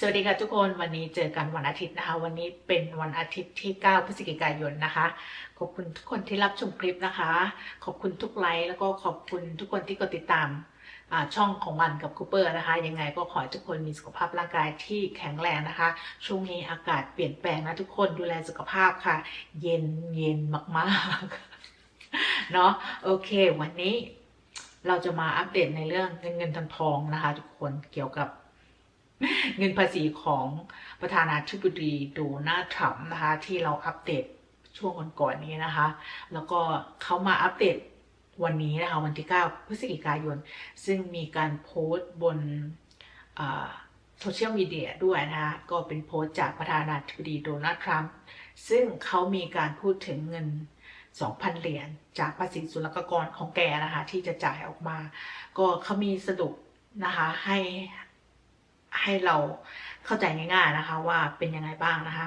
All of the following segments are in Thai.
สวัสดีค่ะทุกคนวันนี้เจอกันวันอาทิตย์นะคะ วันนี้เป็นวันอาทิตย์ที่ 9 พฤศจิกายนนะคะ ขอบคุณทุกคนที่รับชมคลิปนะคะ ขอบคุณทุกไลค์แล้วก็ขอบคุณทุกคนที่กดติดตามช่องของวันกับคูเปอร์นะคะ ยังไงก็ขอให้ทุกคนมีสุขภาพร่างกายที่แข็งแรงนะคะ ช่วงนี้อากาศเปลี่ยนแปลงนะทุกคนดูแลสุขภาพค่ะ เย็นเย็นมากๆเนาะโอเค วันนี้เราจะมาอัปเดตในเรื่องเงินเงินทองทองนะคะ ทุกคนเกี่ยวกับ เงินภาษีของประธานาธิบดีโดนัลด์ทรัมป์นะคะ ที่เราอัปเดตช่วงก่อนๆนี้นะคะ แล้วก็เขามาอัปเดตวันนี้นะคะ วันที่ 9 พฤศจิกายน ซึ่งมีการโพสต์บนโซเชียลมีเดียด้วยนะคะ ก็เป็นโพสต์จากประธานาธิบดีโดนัลด์ทรัมป์ซึ่งเขามีการพูดถึงเงิน 2,000 เหรียญจากภาษีศุลกากรของแกนะคะ ที่จะจ่ายออกมา ก็เขามีสรุปนะคะให้ ให้เราเข้าใจง่ายๆนะคะว่าเป็นยังไงบ้างนะคะ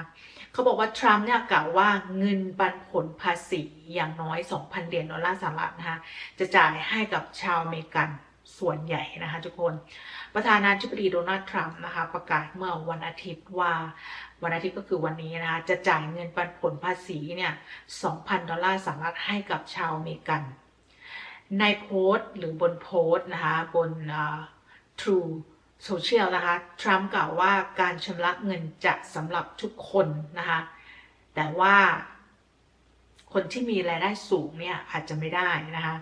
เขาบอกว่าทรัมป์เนี่ยกล่าวว่าเงินปันผลภาษีอย่างน้อย 2,000 เหรียญดอลลาร์สหรัฐนะคะจะจ่ายให้กับชาวอเมริกันส่วนใหญ่นะคะทุกคน ประธานาธิบดีโดนัลด์ทรัมป์นะคะประกาศเมื่อวันอาทิตย์ว่าวันอาทิตย์ก็คือวันนี้นะคะจะจ่ายเงินปันผลภาษีเนี่ย 2,000 ดอลลาร์สหรัฐให้กับชาวอเมริกัน ในโพสต์หรือบนโพสต์นะคะบน uh, True โซเชียลนะคะ ทรัมป์กล่าวว่าการชำระเงินจะสำหรับทุกคนนะคะ แต่ว่าคนที่มีรายได้สูงเนี่ยอาจจะไม่ได้นะคะ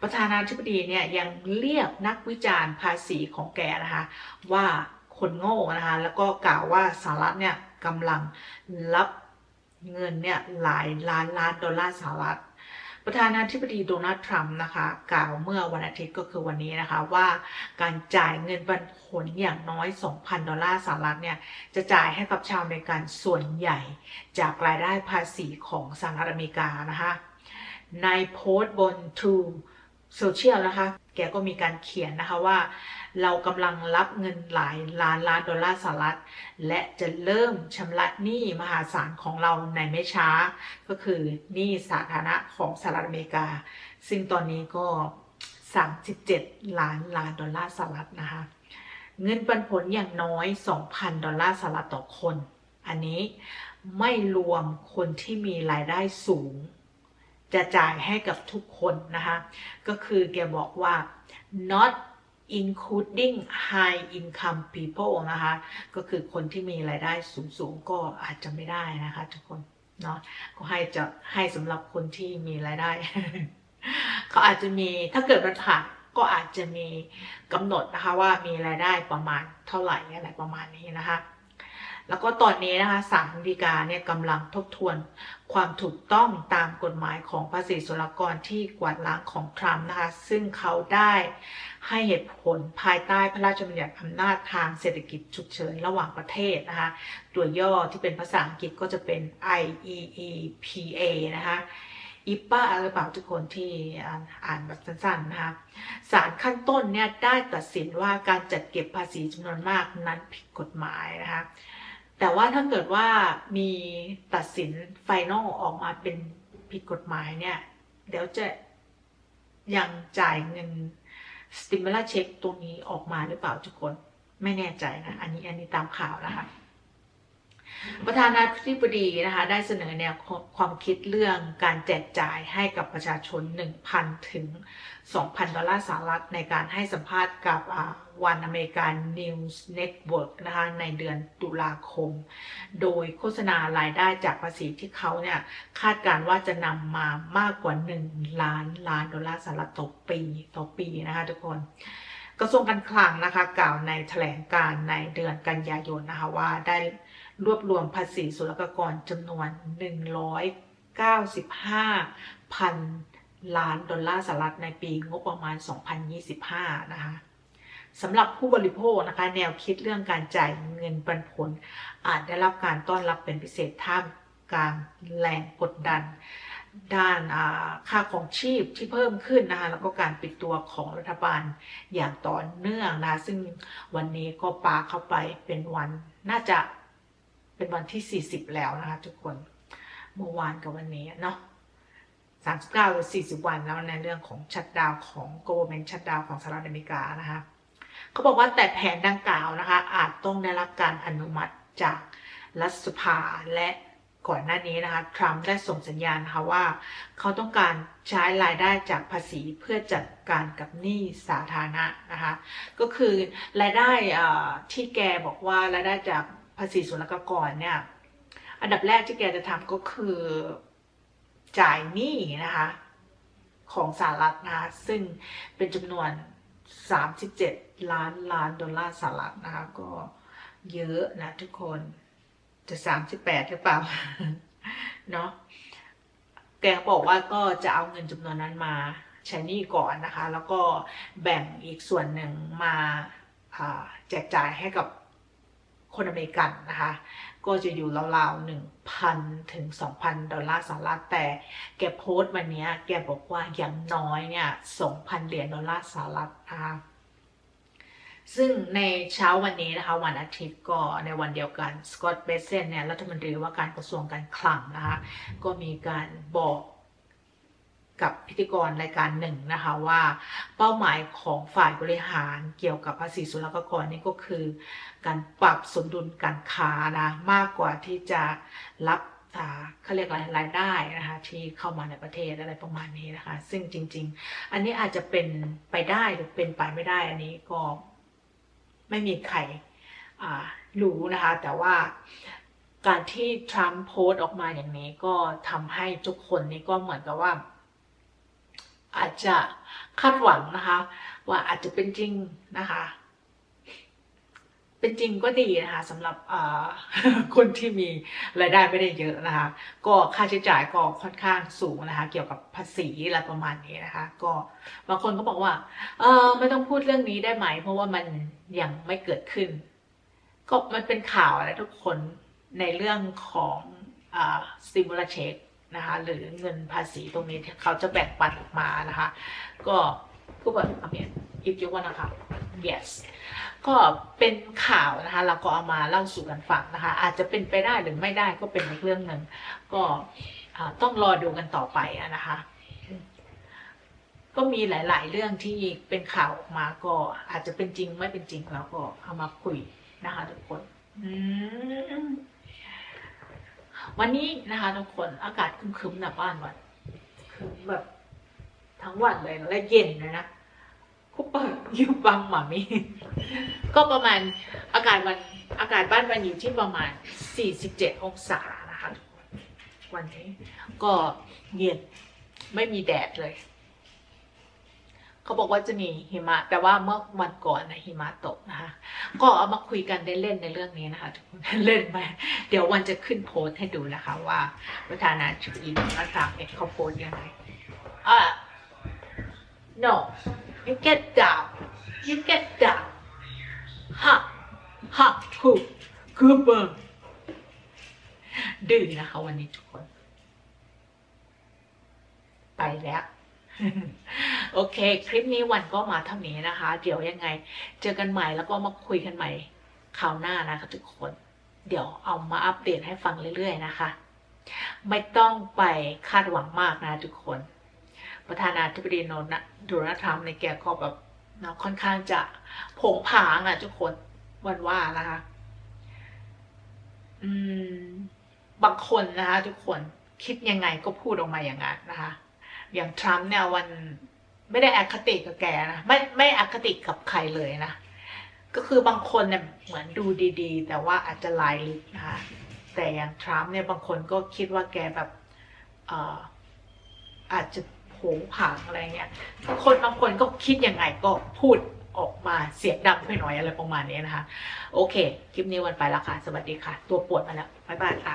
ประธานาธิบดีเนี่ยยังเรียกนักวิจารณ์ภาษีของแกนะคะ ว่าคนโง่นะคะ แล้วก็กล่าวว่าสหรัฐเนี่ยกำลังรับเงินเนี่ยหลายล้านล้านดอลลาร์สหรัฐ ประธานาธิบดีโดนัลด์ทรัมป์นะคะกล่าวเมื่อวันอาทิตย์ก็คือวันนี้นะคะว่าการจ่ายเงินปันผลอย่างน้อย 2,000 ดอลลาร์สหรัฐเนี่ยจะจ่ายให้กับชาวอเมริกันส่วนใหญ่ จากรายได้ภาษีของสหรัฐอเมริกานะคะในโพสต์บน True โซเชียลนะคะ แกก็มีการเขียนนะคะว่า เรากำลังรับเงินหลายล้านล้านดอลลาร์สหรัฐ และจะเริ่มชำระหนี้มหาศาลของเราในไม่ช้า ก็คือหนี้สาธารณะของสหรัฐอเมริกา ซึ่งตอนนี้ก็ 37 ล้านล้านดอลลาร์สหรัฐนะคะ เงินปันผลอย่างน้อย 2,000 ดอลลาร์สหรัฐต่อคน อันนี้ไม่รวมคนที่มีรายได้สูง จะจ่ายให้กับทุกคนนะคะ ก็คือแกบอกว่า not including high income people นะคะ ก็คือคนที่มีรายได้สูงๆ ก็อาจจะไม่ได้นะคะทุกคนเนาะก็ให้จะให้สำหรับคนที่มีรายได้ เขาอาจจะมีถ้าเกิดปัญหาก็อาจจะมีกำหนดนะคะว่ามีรายได้ประมาณเท่าไหร่อะไรประมาณนี้นะคะ แล้วก็ตอนนี้นะคะศาลฎีกาเนี่ยกำลังทบทวนความถูกต้องตามกฎหมายของภาษีศุลกากรที่กวาดล้างของทรัมป์นะคะ ซึ่งเขาได้ให้เหตุผลภายใต้พระราชบัญญัติอำนาจทางเศรษฐกิจฉุกเฉินระหว่างประเทศนะคะ ตัวย่อที่เป็นภาษาอังกฤษก็จะเป็น IEEPA นะคะอิปป้าหรือเปล่าทุกคนที่อ่านอ่านแบบสั้นๆนะคะศาลขั้นต้นเนี่ยได้ตัดสินว่าการจัดเก็บภาษีจำนวนมากนั้นผิดกฎหมายนะคะ แต่ว่าถ้าเกิดว่ามีตัดสินไฟนอลออกมาเป็นผิดกฎหมายเนี่ย เดี๋ยวจะยังจ่ายเงินสติม u ลาเช็คตัวนี้ออกมาหรือเปล่าทุกคน ไม่แน่ใจนะ อันนี้อันนี้ตามข่าวนะคะ ประธานาธิบดีนะคะได้เสนอแนวความคิดเรื่องการแจกจ่ายให้กับประชาชน 1,000 ถึง 2,000 ดอลลาร์สหรัฐในการให้สัมภาษณ์กับวันอเมริกันนิวส์เน็ตเวิร์กนะคะในเดือนตุลาคม โดยโฆษณารายได้จากภาษีที่เขาเนี่ยคาดการว่าจะนำมามากกว่า 1 ล้านล้านดอลลาร์สหรัฐต่อปีต่อปีนะคะทุกคนกระทรวงการคลังนะคะกล่าวในแถลงการในเดือนกันยายนนะคะว่าได้ รวบรวมภาษีศุลกากรจำนวน 195พันล้านดอลลาร์สหรัฐในปีงบประมาณ 2025 นะคะสำหรับผู้บริโภคนะคะ แนวคิดเรื่องการจ่ายเงินปันผล อาจได้รับการต้อนรับเป็นพิเศษท่ามกลางแรงกดดัน ด้านค่าของชีพที่เพิ่มขึ้นนะคะแล้วก็การปิดตัวของรัฐบาลอย่างต่อเนื่องนะ ซึ่งวันนี้ก็ปาเข้าไปเป็นวันน่าจะ เป็นวันที่ 40 แล้วนะคะทุกคนเมื่อวานกับวันนี้เนาะ39หรือ40 วันแล้วในเรื่องของชัดดาวของ government ชัดดาวของสหรัฐอเมริกานะคะเขาบอกว่าแต่แผนดังกล่าวนะคะ อาจต้องได้รับการอนุมัติจากรัฐสภาและก่อนหน้านี้นะคะทรัมป์ได้ส่งสัญญาณนะคะว่า เขาต้องการใช้รายได้จากภาษีเพื่อจัดการกับหนี้สาธารณะนะคะ ก็คือรายได้อ่าที่แกบอกว่ารายได้จาก ภาษีศุลกากรเนี่ย อันดับแรกที่แกจะทำก็คือจ่ายหนี้นะคะ ของสหรัฐนะคะ ซึ่งเป็นจำนวน 37 ล้านล้านดอลลาร์สหรัฐนะคะ ก็เยอะนะทุกคนจะ 38 หรือเปล่า เนาะแกบอกว่าก็จะเอาเงินจำนวนนั้นมาใช้หนี้ก่อนนะคะ แล้วก็แบ่งอีกส่วนหนึ่งมาอ่าแจกจ่ายให้กับ คนอเมริกันนะคะ ก็จะอยู่ราวๆหนึ่งพันถึงสองพันดอลลาร์สหรัฐแต่แกโพสต์วันนี้แกบอกว่าอย่างน้อยเนี่ยสองพันเหรียญดอลลาร์สหรัฐนะคะซึ่งในเช้าวันนี้นะคะวันอาทิตย์ก็ในวันเดียวกันสกอตต์เบสเซนเนี่ยรัฐมนตรีว่าการกระทรวงการคลังนะคะก็มีการบอก กับพิธีกรรายการหนึ่งนะคะว่าเป้าหมายของฝ่ายบริหารเกี่ยวกับภาษีศุลกากรนี่ก็คือ การปรับสมดุลการค้านะมากกว่าที่จะรับเขาเรียกไรายได้นะคะที่เข้ามาในประเทศอะไรประมาณนี้นะคะ ซึ่งจริง ๆ อันนี้อาจจะเป็นไปได้หรือเป็นไปไม่ได้อันนี้ก็ไม่มีใครรู้นะคะ แต่ว่าการที่ทรัมป์โพสต์ออกมาอย่างนี้ก็ทำให้ทุกคนนี่ก็เหมือนกับว่า อาจจะคาดหวังนะคะ ว่าอาจจะเป็นจริงนะคะ เป็นจริงก็ดีนะคะสำหรับคนที่มีรายได้ไม่ได้เยอะนะคะ ก็ค่าใช้จ่ายก็ค่อนข้างสูงนะคะ เกี่ยวกับภาษีอะไรประมาณนี้นะคะ ก็บางคนก็บอกว่า เออไม่ต้องพูดเรื่องนี้ได้ไหม เพราะว่ามันยังไม่เกิดขึ้น ก็มันเป็นข่าวนะทุกคนในเรื่องของอ่า stimulus check นะคะ หรือเงินภาษีตรงนี้ที่เขาจะแบ่งปันออกมานะคะ ก็ก็แบบอเมียอีกยุวันนะคะ yes ก็เป็นข่าวนะคะ เราก็เอามาเล่าสู่กันฟังนะคะ อาจจะเป็นไปได้หรือไม่ได้ก็เป็นอีกเรื่องหนึ่งก็ต้องรอดูกันต่อไปนะคะก็มีหลาย ๆ เรื่องที่เป็นข่าวออกมาก็อาจจะเป็นจริงไม่เป็นจริงเราก็เอามาคุยนะคะทุกคน อืม วันนี้นะคะทุกคนอากาศครึ้มๆนะบ้านวันคึมแบบทั้งวันเลยและเย็นเลยนะคุปเปอร์ยูบังหมามีก็ประมาณอากาศวันอากาศบ้านวันอยู่ที่ประมาณ 47 องศานะคะทุกคนวันนี้ก็เย็นไม่มีแดดเลย เขาบอกว่าจะมีหิมะ แต่ว่าเมื่อวันก่อนนะหิมะตกนะคะ ก็เอามาคุยกันเล่นๆในเรื่องนี้นะคะทุกคนเล่นไปเดี๋ยววันจะขึ้นโพสต์ให้ดูนะคะ ว่าประธานาธิบดีโดนัลด์ทรัมป์เนี่ยเขาโพสต์ยังไงอะ no you get down you get down ฮักฮักถูกคือเบิร์ดื้อนะคะวันนี้ทุกคน ไปแล้ว โอเค คลิปนี้วันก็มาเท่านี้นะคะ เดี๋ยวยังไง เจอกันใหม่แล้วก็มาคุยกันใหม่คราวหน้านะคะทุกคน เดี๋ยวเอามาอัปเดตให้ฟังเรื่อย ๆ นะคะ ไม่ต้องไปคาดหวังมากนะทุกคน ประธานาธิบดีโนนะโดนัลด์ทรัมในแกก็แบบเนาะค่อนข้างจะผงผางอะ ทุกคนวันว่านะคะ อืม บางคนนะคะ ทุกคนคิดยังไงก็พูดออกมาอย่างนั้นนะคะ อย่างทรัมป์เนี่ยวันไม่ได้อคติกับแกนะไม่ไม่อคติกับใครเลยนะ ก็คือบางคนเนี่ยเหมือนดูดีๆ แต่ว่าอาจจะลายลึกนะคะแต่อย่างทรัมป์เนี่ยบางคนก็คิดว่าแกแบบเอ่อาจจะโผงผางอะไรเงี้ยคนบางคนก็คิดยังไงก็พูดออกมาเสียงดังไปหน่อยอะไรประมาณนี้นะคะ โอเค คลิปนี้วันไปแล้วค่ะ สวัสดีค่ะ ตัวปวดมาแล้วบ๊ายบายค่ะ